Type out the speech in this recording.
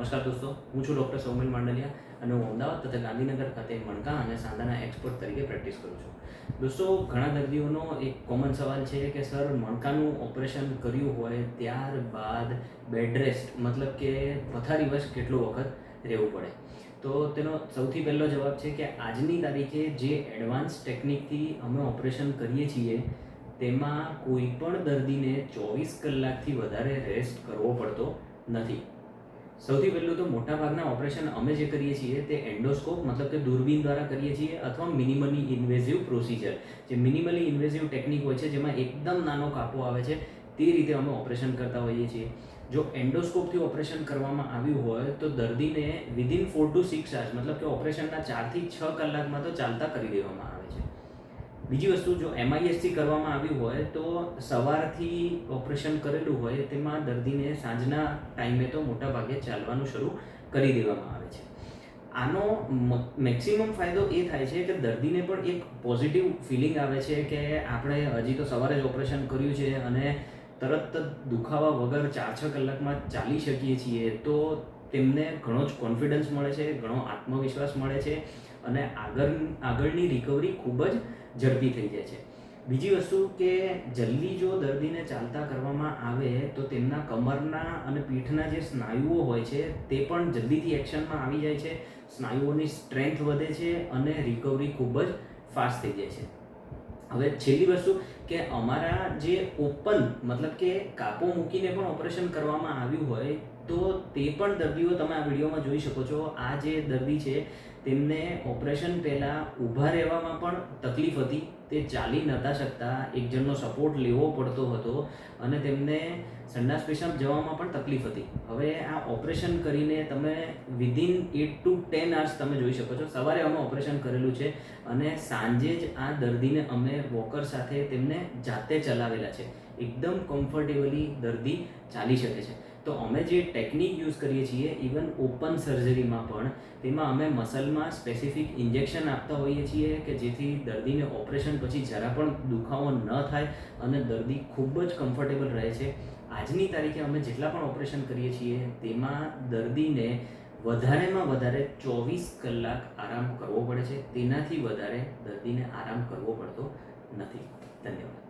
નમસ્કાર દોસ્તો, હું છું ડૉક્ટર સૌમિલ માંડલિયા અને હું અમદાવાદ તથા ગાંધીનગર ખાતે મણકા અને સાંધાના એક્સપર્ટ તરીકે પ્રેક્ટિસ કરું છું. દોસ્તો, ઘણા દર્દીઓનો એક કોમન સવાલ છે કે, સર, મણકાનું ઓપરેશન કર્યું હોય ત્યારબાદ બેડ રેસ્ટ, મતલબ કે પથારીવશ કેટલો વખત રહેવું પડે? તો તેનો સૌથી પહેલો જવાબ છે કે, આજની તારીખે જે એડવાન્સ ટેકનિકથી અમે ઓપરેશન કરીએ છીએ, તેમાં કોઈ પણ દર્દીને ચોવીસ કલાકથી વધારે રેસ્ટ કરવો પડતો નથી. સૌથી પહેલું તો મોટા ભાગના ઓપરેશન અમે જે કરીએ છીએ તે એન્ડોસ્કોપ, મતલબ કે દૂરબીન દ્વારા કરીએ છીએ અથવા મિનિમલી ઇન્વેઝિવ પ્રોસિજર. જે મિનિમલી ઇન્વેઝિવ ટેકનિક હોય છે, જેમાં એકદમ નાનો કાપો આવે છે, તે રીતે અમે ઓપરેશન કરતા હોઈએ છીએ. જો એન્ડોસ્કોપથી ઓપરેશન કરવામાં આવ્યું હોય, તો દર્દીને within four to six hours મતલબ કે ઓપરેશનના ચારથી છ કલાકમાં તો ચાલતા કરી દેવામાં આવે છે. બીજી વસ્તુ જો એમઆઈએસથી કરવામાં આવ્યું હોય તો સવારથી ઓપરેશન કરેલું હોય તેમાં દર્દીને સાંજના ટાઈમે તો મોટા ભાગે ચાલવાનું શરૂ કરી દેવામાં આવે છે. આનો મેક્સિમમ ફાયદો એ થાય છે કે દર્દીને પણ એક પોઝિટિવ ફિલિંગ આવે છે કે આપણે હજી તો સવારે જ ઓપરેશન કર્યું છે અને તરત દુખાવા વગર ચાર છ કલાકમાં ચાલી શકીએ છીએ તો તેમને ઘણો જ કોન્ફિડન્સ મળે છે, ઘણો આત્મવિશ્વાસ મળે છે અને આગળ, આગળની રિકવરી ખૂબ જ ઝડપી થઈ જાય છે. બીજી વસ્તુ કે જલ્દી જો દર્દીને ચાલતા કરવામાં આવે તો તેમના કમરના અને પીઠના જે સ્નાયુઓ હોય છે તે પણ જલ્દીથી એક્શનમાં આવી જાય છે, સ્નાયુઓની સ્ટ્રેન્થ વધે છે અને રિકવરી ખૂબ જ ફાસ્ટ થઈ જાય છે. હવે છેલ્લી વસ્તુ કે અમારા જે ઓપન મતલબ કે કાપો મૂકીને પણ ઓપરેશન કરવામાં આવ્યું હોય તો તે પણ દર્દીઓ તમે આ વિડીયોમાં જોઈ શકો છો. આ જે દર્દી છે, તેમને ઓપરેશન પહેલાં ઊભા રહેવામાં પણ તકલીફ હતી. તે ચાલી નહોતા શકતા. એક જણનો સપોર્ટ લેવો પડતો હતો અને તેમને સંડાસ પેશાબ જવામાં પણ તકલીફ હતી. હવે આ ઓપરેશન કરીને તમે within eight to ten hours તમે જોઈ શકો છો. સવારે અમે ઓપરેશન કરેલું છે અને સાંજે જ આ દર્દીને અમે વોકર સાથે તેમને જાતે ચલાવેલા છે. એકદમ કમ્ફર્ટેબલી દર્દી ચાલી શકે છે. તો અમે જે ટેકનિક યુઝ કરીએ છીએ ઇવન ઓપન સર્જરીમાં પણ, તેમાં અમે મસલમાં સ્પેસિફિક ઇન્જેક્શન આપતા હોઈએ છીએ કે જેથી દર્દીને ઓપરેશન પછી જરા પણ દુખાવો ન થાય અને દર્દી ખૂબ જ કમ્ફર્ટેબલ રહે છે. આજની તારીખે અમે જેટલા પણ ઓપરેશન કરીએ છીએ, તેમાં દર્દીને વધારેમાં વધારે ચોવીસ કલાક આરામ કરવો પડે છે. તેનાથી વધારે દર્દીને આરામ કરવો પડતો નથી. ધન્યવાદ.